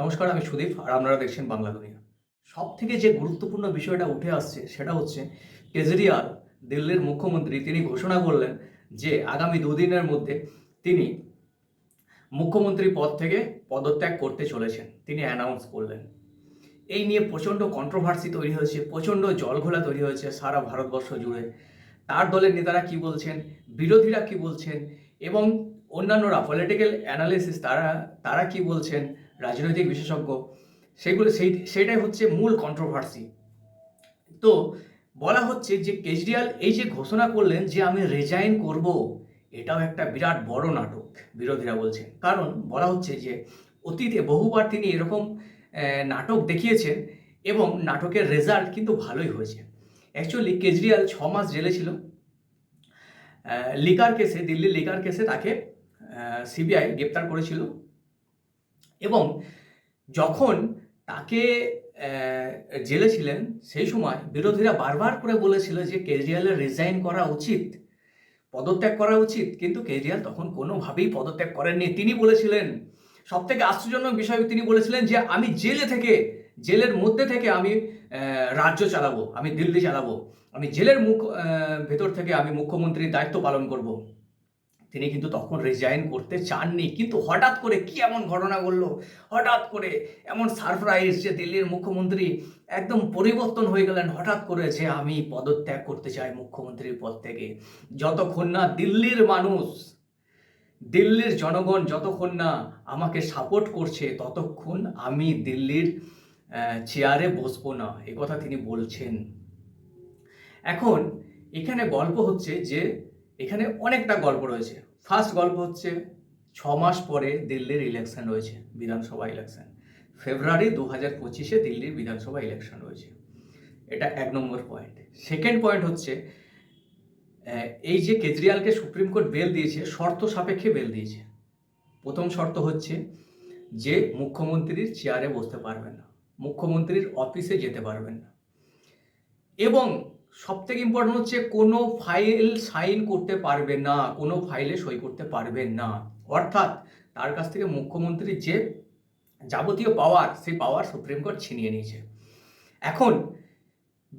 নমস্কার, আমি সুদীপ, আর আপনারা দেখছেন বাংলা দুনিয়া। সব থেকে যে গুরুত্বপূর্ণ বিষয়টা উঠে আসছে, সেটা হচ্ছে কেজরিওয়াল, দিল্লির মুখ্যমন্ত্রী, তিনি ঘোষণা করলেন যে আগামী দুদিনের মধ্যে তিনি মুখ্যমন্ত্রী পদ থেকে পদত্যাগ করতে চলেছেন। তিনি অ্যানাউন্স করলেন। এই নিয়ে প্রচণ্ড কন্ট্রোভার্সি তৈরি হয়েছে, প্রচণ্ড জলঘোলা তৈরি হয়েছে সারা ভারতবর্ষ জুড়ে। তার দলের নেতারা কি বলছেন, বিরোধীরা কি বলছেন, এবং অন্যান্যরা পলিটিক্যাল অ্যানালিসিস তারা তারা কি বলছেন রাজনৈতিক বিশেষজ্ঞ, সেগুলো সেই, সেটাই হচ্ছে মূল কন্ট্রোভার্সি তো বলা হচ্ছে যে কেজরিওয়াল এই যে ঘোষণা করলেন যে আমি রেজাইন করব, এটাও একটা বিরাট বড় নাটক, বিরোধীরা বলছেন। কারণ বলা হচ্ছে যে অতীতে বহুবার তিনি এরকম নাটক দেখিয়েছেন এবং নাটকের রেজাল্ট কিন্তু ভালোই হয়েছে। অ্যাকচুয়ালি কেজরিওয়াল ছ মাস জেলে ছিল। লিকার কেসে, দিল্লির লিকার কেসে তাকে সিবিআই গ্রেপ্তার করেছিল। এবং যখন তাকে জেলে ছিলেন, সেই সময় বিরোধীরা বারবার করে বলেছিল যে কেজরিওয়ালের রিজাইন করা উচিত, পদত্যাগ করা উচিত, কিন্তু কেজরিওয়াল তখন কোনোভাবেই পদত্যাগ করেননি। তিনি বলেছিলেন সব থেকে আশ্চর্যজনক বিষয় তিনি বলেছিলেন যে আমি জেলে থেকে, জেলের মধ্যে থেকে আমি রাজ্য চালাবো, আমি দিল্লি চালাবো, আমি জেলের মুখ ভেতর থেকে আমি মুখ্যমন্ত্রীর দায়িত্ব পালন করব। তিনি কিন্তু তখন রিজাইন করতে চাননি। কিন্তু হঠাৎ করে কি এমন ঘটনা ঘটলো? হঠাৎ করে এমন সারপ্রাইজ যে দিল্লির মুখ্যমন্ত্রী একদম পরিবর্তন হয়ে গেলেন। হঠাৎ করে যে আমি পদত্যাগ করতে চাই মুখ্যমন্ত্রীর পদ থেকে। যতক্ষণ না দিল্লির মানুষ, দিল্লির জনগণ যতক্ষণ না আমাকে সাপোর্ট করছে, ততক্ষণ আমি দিল্লির চেয়ারে বসবো না। এ কথা তিনি বলছেন। এখন এখানে গল্প হচ্ছে যে এখানে অনেকটা গল্প রয়েছে। ফার্স্ট গল্প হচ্ছে, ছ মাস পরে দিল্লির ইলেকশন রয়েছে, বিধানসভা ইলেকশন ফেব্রুয়ারি দু হাজার পঁচিশে দিল্লির বিধানসভা ইলেকশন রয়েছে। এটা এক নম্বর পয়েন্ট সেকেন্ড পয়েন্ট হচ্ছে এই যে কেজরিওয়ালকে সুপ্রিম কোর্ট বেল দিয়েছে, শর্ত সাপেক্ষে বেল দিয়েছে। প্রথম শর্ত হচ্ছে যে মুখ্যমন্ত্রীর চেয়ারে বসতে পারবেন না। মুখ্যমন্ত্রীর অফিসে যেতে পারবেন না। এবং সব থেকে ইম্পর্টেন্ট হচ্ছে কোনো ফাইল সাইন করতে পারবে না, কোনো ফাইলে সই করতে পারবেন না। অর্থাৎ তার কাছ থেকে মুখ্যমন্ত্রীর যে যাবতীয় পাওয়ার সেই পাওয়ার সুপ্রিম কোর্ট ছিনিয়ে নিয়েছে। এখন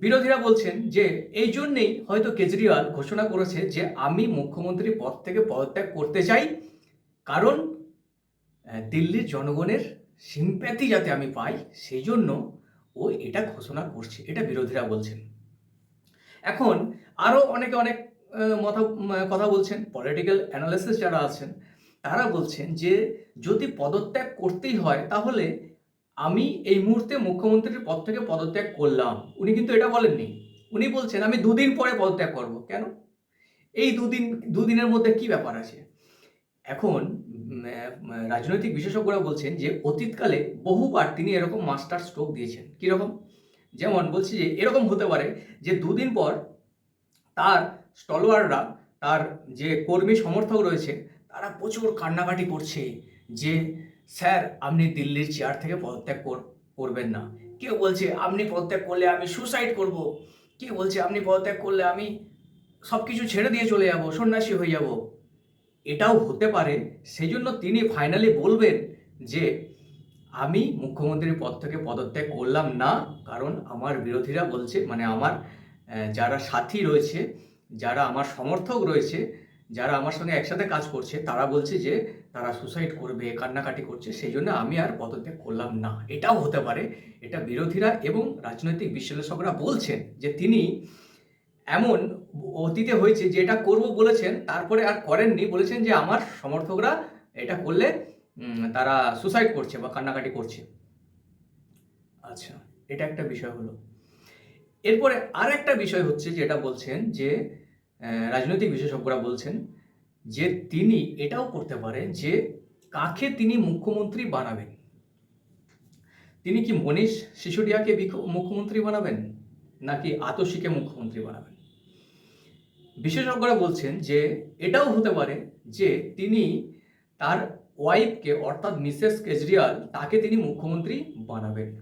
বিরোধীরা বলছেন যে এই জন্যেই হয়তো কেজরিওয়াল ঘোষণা করেছে যে আমি মুখ্যমন্ত্রী পদ থেকে পদত্যাগ করতে চাই, কারণ দিল্লির জনগণের সিম্প্যাথি যাতে আমি পাই, সেই জন্য ও এটা ঘোষণা করছে, এটা বিরোধীরা বলছেন। এখন আরও অনেকে অনেক মতা কথা বলছেন পলিটিক্যাল অ্যানালিসিস যারা আছেন, তারা বলছেন যে যদি পদত্যাগ করতেই হয়, তাহলে আমি এই মুহূর্তে মুখ্যমন্ত্রীর পদ থেকে পদত্যাগ করলাম। উনি কিন্তু এটা বলেননি। উনি বলছেন, আমি দুদিন পরে পদত্যাগ করব। কেন? এই দুদিন, দুদিনের মধ্যে কি ব্যাপার আছে? এখন রাজনৈতিক বিশেষজ্ঞরা বলছেন যে অতীতকালে বহুবার তিনি এরকম মাস্টার স্ট্রোক দিয়েছেন। কীরকম? যেমন বলছি যে এরকম হতে পারে যে দুদিন পর তার স্টলওয়াররা, তার যে কর্মী সমর্থক রয়েছে, তারা প্রচুর কান্নাকাটি করছে যে, স্যার, আপনি দিল্লির চেয়ার থেকে পদত্যাগ কর- করবেন না। কেউ বলছে, আপনি পদত্যাগ করলে আমি সুসাইড করব। কেউ বলছে, আপনি পদত্যাগ করলে আমি সব কিছু ছেড়ে দিয়ে চলে যাব, সন্ন্যাসী হয়ে যাব। এটাও হতে পারে সেই জন্য তিনি ফাইনালি বলবেন যে আমি মুখ্যমন্ত্রীর পদ থেকে পদত্যাগ করলাম না, কারণ আমার বিরোধীরা বলছে মানে আমার যারা সাথী রয়েছে, যারা আমার সমর্থক রয়েছে, যারা আমার সঙ্গে একসাথে কাজ করছে, তারা বলছে যে তারা সুসাইড করবে, কান্নাকাটি করছে, সেই জন্য আমি আর পদত্যাগ করলাম না। এটাও হতে পারে, এটা বিরোধীরা এবং রাজনৈতিক বিশ্লেষকরা বলছেন যে তিনি এমন অতীতে হয়েছে যে এটা করব বলেছেন, তারপরে আর করেননি, বলেছেন যে আমার সমর্থকরা এটা করলে তারা সুসাইড করছে বা কান্নাকাটি করছে। আচ্ছা এটা একটা বিষয় হলো। এরপরে আর একটা বিষয় হচ্ছে যেটা বলছেন যে রাজনৈতিক বিশেষজ্ঞরা বলছেন যে, তিনি এটাও করতে পারেন যে, কাকে তিনি মুখ্যমন্ত্রী বানাবেন। তিনি কি মনীষ সিসোডিয়াকে মুখ্যমন্ত্রী বানাবেন? নাকি আতসীকে মুখ্যমন্ত্রী বানাবেন? বিশেষজ্ঞরা বলছেন যে, এটাও হতে পারে যে, তিনি তার ওয়াইফকে, অর্থাৎ মিসেস কেজরিওয়াল, তাকে তিনি মুখ্যমন্ত্রী বানাবেন।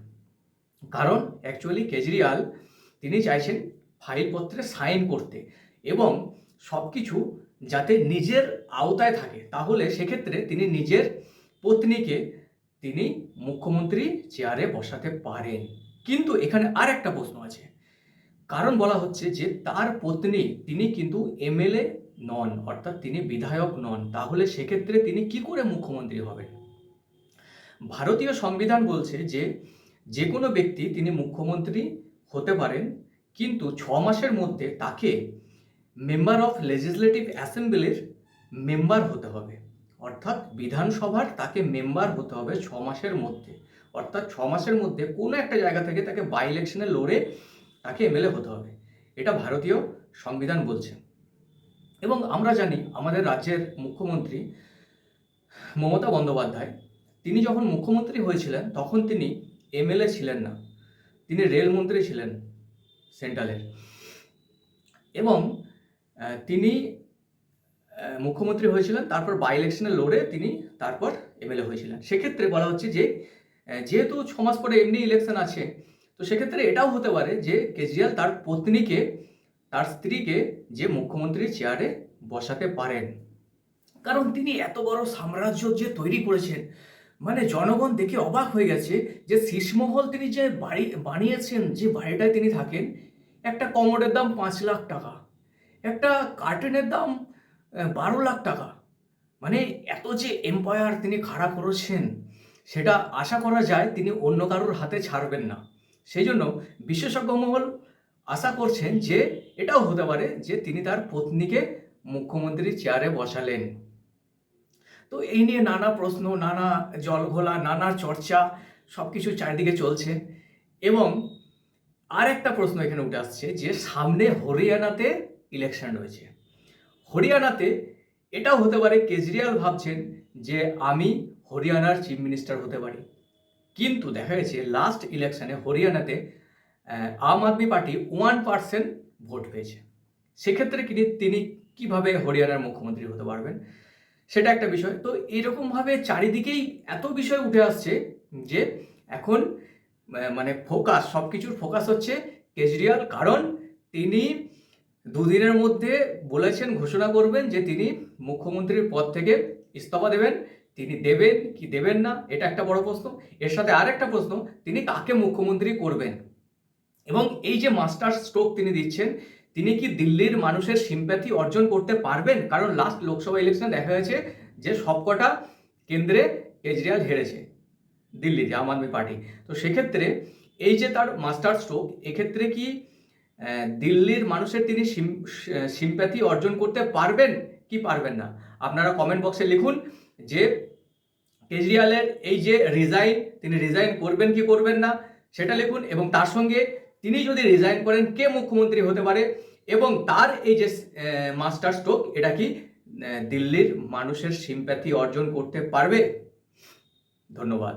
কারণ অ্যাকচুয়ালি কেজরিওয়াল, তিনি চাইছেন ফাইলপত্রে সাইন করতে এবং সব কিছু যাতে নিজের আওতায় থাকে। তাহলে সেক্ষেত্রে তিনি নিজের পত্নীকে তিনি মুখ্যমন্ত্রী চেয়ারে বসাতে পারেন। কিন্তু এখানে আর একটা প্রশ্ন আছে। কারণ বলা হচ্ছে যে তার পত্নী, তিনি কিন্তু এমএলএ নন, অর্থাৎ তিনি বিধায়ক নন, তাহলে সেক্ষেত্রে তিনি কি করে মুখ্যমন্ত্রী হবেন? ভারতীয় সংবিধান বলছে যে যে কোনো ব্যক্তি তিনি মুখ্যমন্ত্রী হতে পারেন, কিন্তু ছ মাসের মধ্যে তাকে মেম্বার অফ লেজিসলেটিভ অ্যাসেম্বলির মেম্বার হতে হবে। অর্থাৎ বিধানসভার তাকে মেম্বার হতে হবে ছ মাসের মধ্যে। অর্থাৎ ছ মাসের মধ্যে কোনো একটা জায়গা থেকে তাকে বাই ইলেকশনে লড়ে তাকে এমএলএ হতে হবে। এটা ভারতীয় সংবিধান বলছে। এবং আমরা জানি আমাদের রাজ্যের মুখ্যমন্ত্রী মমতা বন্দ্যোপাধ্যায়, তিনি যখন মুখ্যমন্ত্রী হয়েছিলেন, তখন তিনি এমএলএ ছিলেন না। তিনি রেলমন্ত্রী ছিলেন সেন্ট্রালের। এবং তিনি মুখ্যমন্ত্রী হয়েছিলেন, তারপর বাই ইলেকশনে লড়ে তিনি তারপর এমএলএ হয়েছিলেন। সেক্ষেত্রে বলা হচ্ছে যে যেহেতু ছ মাস পরে এমনি ইলেকশন আছে, তো সেক্ষেত্রে এটাও হতে পারে যে, কেজরিওয়াল তার পত্নীকে তার স্ত্রীকে যে মুখ্যমন্ত্রী চেয়ারে বসাতে পারেন। কারণ তিনি এত বড় সাম্রাজ্য যে তৈরি করেছেন মানে জনগণ দেখে অবাক হয়ে গেছে যে শীষমহল তিনি যে বাড়ি, বানিয়েছেন, যে বাড়িটায় তিনি থাকেন, একটা কমোডের দাম পাঁচ লাখ টাকা, একটা কার্টেনের দাম বারো লাখ টাকা। মানে এত যে এম্পায়ার তিনি খাড়া করেছেন, সেটা আশা করা যায় তিনি অন্য কারোর হাতে ছাড়বেন না। সেই জন্য বিশেষজ্ঞ মহল আশা করছেন যে এটাও হতে পারে যে তিনি তার পত্নীকে মুখ্যমন্ত্রী চেয়ারে বসালেন। তো এই নিয়ে নানা প্রশ্ন, নানা জলঘোলা, নানা চর্চা সব কিছু চারিদিকে চলছে এবং আর একটা প্রশ্ন এখানে উঠে আসছে যে সামনে হরিয়ানাতে ইলেকশন রয়েছে। হরিয়ানাতে এটাও হতে পারে, কেজরিওয়াল ভাবছেন যে আমি হরিয়ানার চিফ মিনিস্টার হতে পারি। কিন্তু দেখা গেছে লাস্ট ইলেকশনে হরিয়ানাতে Aam Aadmi party one percent vote পেয়েছে। সেক্ষেত্রে তিনি তিনি কীভাবে হরিয়ানার মুখ্যমন্ত্রী হতে পারবেন? সেটা একটা বিষয়। তো এরকমভাবে চারিদিকেই এত বিষয় উঠে আসছে যে এখন মানে ফোকাস সব কিছুর ফোকাস হচ্ছে কেজরিওয়াল। কারণ তিনি দুদিনের মধ্যে বলেছেন, ঘোষণা করবেন যে তিনি মুখ্যমন্ত্রীর পদ থেকে ইস্তফা দেবেন। তিনি দেবেন কি দেবেন না, এটা একটা বড় প্রশ্ন। এর সাথে আর একটা প্রশ্ন, তিনি কাকে মুখ্যমন্ত্রী করবেন? এবং এই যে মাস্টার স্ট্রোক তিনি দিচ্ছেন, তিনি কি দিল্লির মানুষের সিম্প্যাথি অর্জন করতে পারবেন? কারণ লাস্ট লোকসভা ইলেকশন দেখা গেছে যে সবকটা কেন্দ্রে কেজরিওয়াল হেরেছে দিল্লিতে আম আদমি পার্টি। তো সেক্ষেত্রে এই যে তার মাস্টার স্ট্রোক এক্ষেত্রে কি দিল্লির মানুষের তিনি সিম্প্যাথি অর্জন করতে পারবেন? কি পারবেন না? আপনারা কমেন্ট বক্সে লিখুন যে কেজরিওয়ালের এই যে রিজাইন তিনি রিজাইন করবেন কি করবেন না, সেটা লিখুন এবং তার সঙ্গে তিনি যদি রিজাইন করেন, কে মুখ্যমন্ত্রী হতে পারে? এবং তার এই যে মাস্টার স্ট্রোক এটা কি দিল্লির মানুষের সিম্প্যাথি অর্জন করতে পারবে? ধন্যবাদ।